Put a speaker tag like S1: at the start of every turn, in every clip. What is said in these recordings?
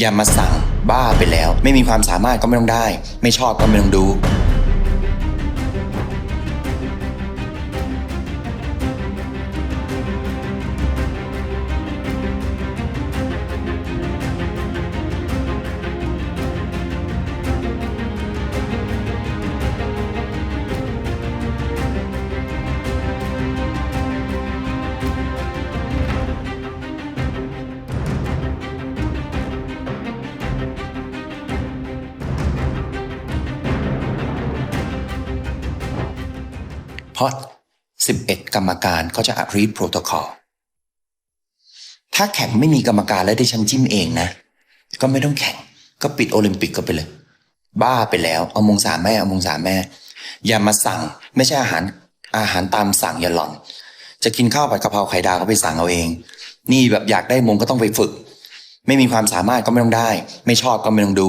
S1: อย่ามาสั่งบ้าไปแล้ว ไม่มีความสามารถก็ไม่ต้องได้ ไม่ชอบก็ไม่ต้องดู เพราะ 11 กรรมการก็จะอัดรีดโปรโตคอลถ้าแข่งไม่มีกรรมการและได้ฉันจิ้มเองนะ ก็ไม่ต้องแข่ง ก็ปิดโอลิมปิกก็ไปเลย บ้าไปแล้ว เอามงสามแม่เอามงสามแม่ อย่ามาสั่ง ไม่ใช่อาหารอาหารตามสั่งอย่าหล่อน จะกินข้าวผัดกะเพราไข่ดาวก็ไปสั่งเอาเอง นี่แบบอยากได้มงก็ต้องไปฝึก ไม่มีความสามารถก็ไม่ต้องได้ ไม่ชอบก็ไม่ต้องดู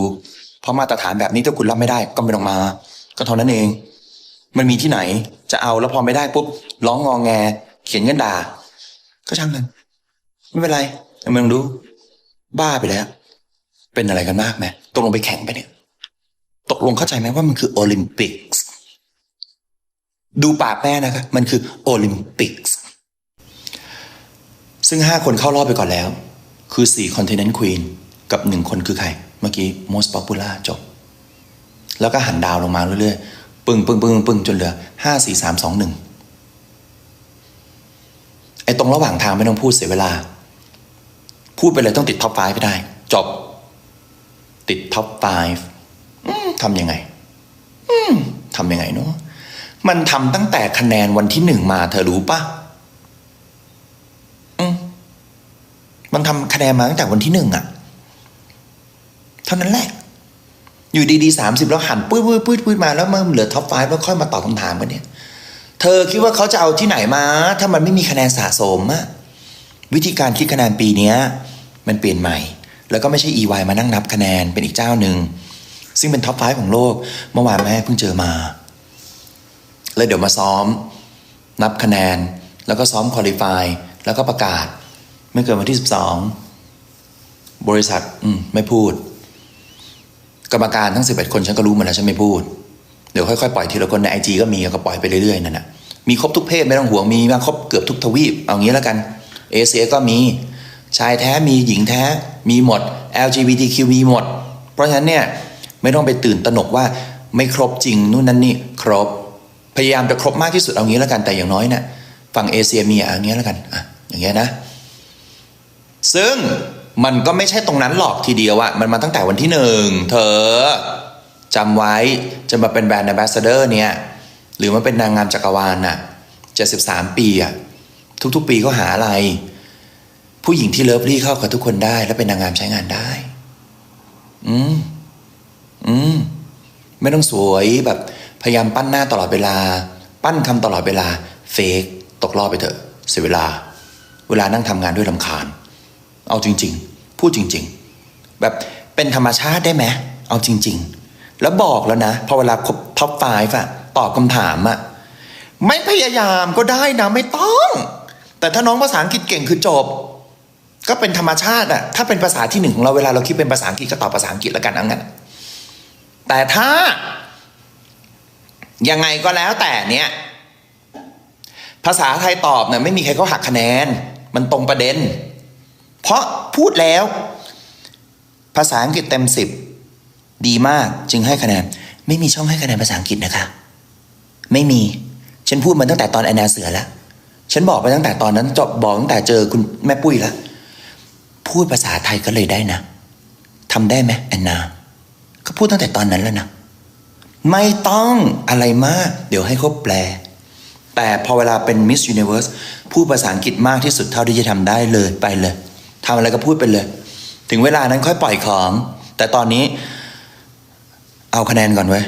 S1: เพราะมาตรฐานแบบนี้ถ้าคุณรับไม่ได้ก็ไม่ต้องมา ก็เท่านั้นเอง มันมีที่ไหน จะเอาแล้วพอไม่ได้ปุ๊บร้องงองแง เขียนกันด่า ก็ช่างมันไม่เป็นไรมึงรู้บ้าไปแล้ว เป็นอะไรกันมากไหมตกลงไปแข่งไปเนี่ย ตกลงเข้าใจไหมว่ามันคือโอลิมปิกส์ดูปากแม่นะครับมันคือโอลิมปิกส์ซึ่งห้าคนเข้ารอบไปก่อนแล้ว คือสี่คอนเทน n น c ควีนกับหนึ่งคนคือใคร เมื่อกี้ most popular จบ แล้วก็หันดาวลงมาเรื่อยๆ ปึ้งปึ้งปึ้งปึ้งจนเหลือห้าสี่สามสองหนึ่งไอ้ตรงระหว่างทางไม่ต้องพูดเสียเวลา พูดไปเลยต้องติดท็อป5ไปได้ จบ ติดท็อป5ทำยังไงทำยังไงเนาะมันทำตั้งแต่คะแนนวันที่หนึ่งมา เธอรู้ปะมมันทำคะแนนมาตั้งแต่วันที่หนึ่งอะเท่านั้นแหละ อยู่ดีๆสามสิบแล้วหันปื้ดปื้ดปื้ดปื้ดมาแล้วมันเหลือท็อป5แล้วค่อยมาตอบคำถามกันเนี่ย เธอคิดว่าเขาจะเอาที่ไหนมา ถ้ามันไม่มีคะแนนสะสมอะวิธีการคิดคะแนนปีนี้มันเปลี่ยนใหม่ แล้วก็ไม่ใช่ EY มานั่งนับคะแนนเป็นอีกเจ้าหนึ่งซึ่งเป็นท็อป5ของโลก เมื่อวานแม่เพิ่งเจอมา แล้วเดี๋ยวมาซ้อม นับคะแนน แล้วก็ซ้อมคอลิฟายแล้วก็ประกาศ ไม่เกินวันที่ 12 บริษัท อืม ไม่พูด กรรมการทั้ง 11 คนฉันก็รู้หมดแล้วฉันไม่พูด เดี๋ยวค่อยๆปล่อยทีละคนในไอจีก็มีก็ปล่อยไปเรื่อยๆนั่นนะมีครบทุกเพศไม่ต้องห่วงมีมาครบเกือบทุกทวีปเอางี้แล้วกันเอเชียก็มีชายแท้มีหญิงแท้มีหมด LGBTQ มีหมด เพราะฉะนั้นเนี่ยไม่ต้องไปตื่นตระหนกว่าไม่ครบจริงนู่นนั่นนี่ครบ พยายามจะครบมากที่สุดเอางี้แล้วกันแต่อย่างน้อยเนี่ยฝั่งเอเชียมีอย่างเงี้ยแล้วกันอะอย่างเงี้ยนะ ซึ่ง มันก็ไม่ใช่ตรงนั้นหรอกทีเดียวอะมันมาตั้งแต่วันที่หนึ่งเธอจำไว้จะมาเป็นแบรนด์ a บสเดอร์เนี่ย หรือมาเป็นนางงามจักรวาลน่ะ73ปีอะทุกๆ ปีเขาหาอะไร ผู้หญิงที่เลิฟลี่เข้ากับทุกคนได้ และเป็นนางงามใช้งานได้ อืม อืม ไม่ต้องสวยแบบ พยายามปั้นหน้าตลอดเวลา ปั้นคำตลอดเวลา เฟกตกรอบไปเถอะ เสียเวลา เวลานั่งทำงานด้วยลำคาญ เอาจริง ๆ พูดจริง ๆ แบบเป็นธรรมชาติได้ไหมเอาจริง ๆ แล้วบอกแล้วนะ พอเวลาครบท็อปไฟฟ์อะตอบคำถามอะไม่พยายามก็ได้นะไม่ต้อง แต่ถ้าน้องภาษาอังกฤษเก่งคือจบ ก็เป็นธรรมชาติอะถ้าเป็นภาษาที่หนึ่งของเราเวลาเราคิดเป็นภาษาอังกฤษก็ตอบภาษาอังกฤษแล้วกันเอางั้นแต่ถ้ายังไงก็แล้วแต่เนี่ยภาษาไทยตอบเนี่ยไม่มีใครเขาหักคะแนน มันตรงประเด็น เพราะพูดแล้ว ภาษาอังกฤษเต็มสิบดีมากจึงให้คะแนน ไม่มีช่องให้คะแนนภาษาอังกฤษนะคะ ไม่มี ฉันพูดมาตั้งแต่ตอนแอนนาเสือแล้ว ฉันบอกไปตั้งแต่ตอนนั้นจบบอกตั้งแต่เจอคุณแม่ปุ้ยแล้ว พูดภาษาไทยก็เลยได้นะทำได้ไหมแอนนา ก็พูดตั้งแต่ตอนนั้นแล้วนะ ไม่ต้องอะไรมาก เดี๋ยวให้เขาแปล แต่พอเวลาเป็น Miss Universe พูดภาษาอังกฤษมากที่สุดเท่าที่จะทำได้เลยไปเลย ทำอะไรก็พูดไปเลย ถึงเวลานั้นค่อยปล่อยของ แต่ตอนนี้ เอาคะแนนก่อนไว้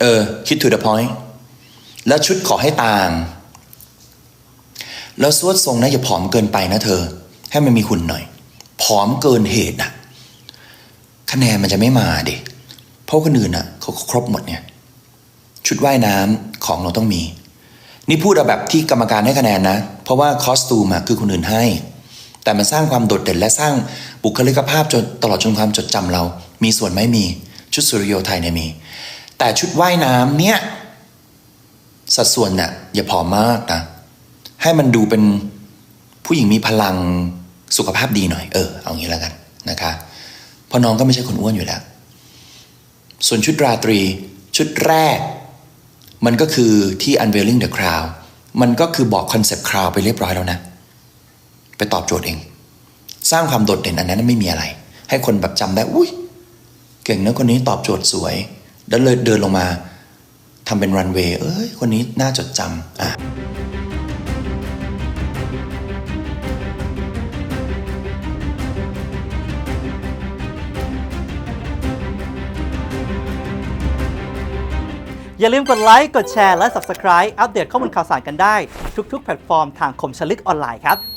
S1: เออคิด to the point แล้วชุดขอให้ต่าง แล้วสวดทรงนะอย่าผอมเกินไปนะเธอ ให้มันมีหุ่นหน่อย ผอมเกินเหตุน่ะคะแนนมันจะไม่มาดิเพราะคนอื่นอะเขาครบหมดเนี่ยชุดว่ายน้ำของเราต้องมี นี่พูดเอาแบบที่กรรมการให้คะแนนนะ เพราะว่าคอสตูมอะคือคนอื่นให้ แต่มันสร้างความโดดเด่นและสร้างบุคลิกภาพจนตลอดจนความจดจำเรา มีส่วนไหม่มี ชุดสุริโยไทยเนี่ยมี แต่ชุดว่ายน้ำเนี่ย สัดส่วนเนี่ยอย่าผอมมากนะ ให้มันดูเป็นผู้หญิงมีพลังสุขภาพดีหน่อย เออ เอางี้แล้วกันนะคะเพราะน้องก็ไม่ใช่คนอ้วนอยู่แล้ว ส่วนชุดราตรีชุดแรก มันก็คือที่ unveiling the crown มันก็คือบอกคอนเซปต์ crown ไปเรียบร้อยแล้วนะ ไปตอบโจทย์เอง สร้างความโดดเด่นอันนั้นไม่มีอะไร ให้คนแบบจำได้อุ้ยเก่งนะคนนี้ตอบโจทย์สวย แล้วเลยเดินลงมาทำเป็นรันเวย์เอ้ย คนนี้น่าจดจำอะ
S2: อย่าลืมกดไลค์ กดแชร์ และ Subscribe อัปเดตข้อมูลข่าวสารกันได้ ทุกๆ แพลตฟอร์มทางคมชลึกออนไลน์ครับ